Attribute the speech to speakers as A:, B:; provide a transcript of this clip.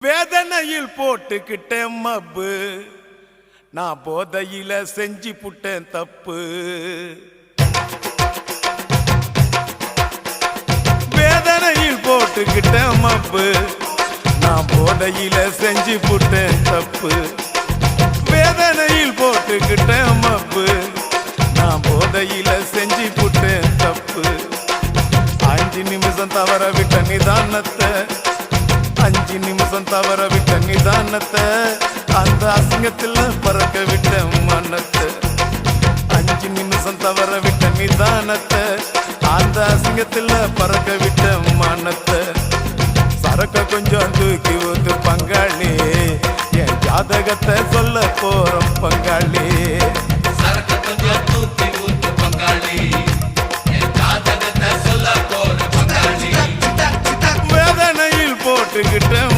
A: வேதனையில் போட்டுக்கிட்டேன் மப்பு. நான் போதையில செஞ்சு புட்டேன் தப்பு. வேதனையில் போட்டுக்கிட்டேன் மப்பு. நான் போதையில செஞ்சு புட்டேன் தப்பு. வேதனையில் போட்டுக்கிட்டேன் மப்பு. நான் போதையில செஞ்சு புட்டேன் தப்பு. அஞ்சு நிமிஷம் தவற விட்ட நிதானத்தை தவற விட்ட நிதானத்தை அந்த அசிங்கத்தில் பறக்க விட்ட மனத்தை. அஞ்சு நிமிஷம் தவற விட்ட நிதானத்தை அந்த அசிங்கத்தில் பறக்க விட்ட மனத்தை. சரக்க கொஞ்சம் தூக்கி ஊத்து பங்காளி. என் ஜாதகத்தை சொல்ல போறோம் பங்காளி. சரக்க கொஞ்சம் வேதனையில் போட்டுக்கிட்டேன்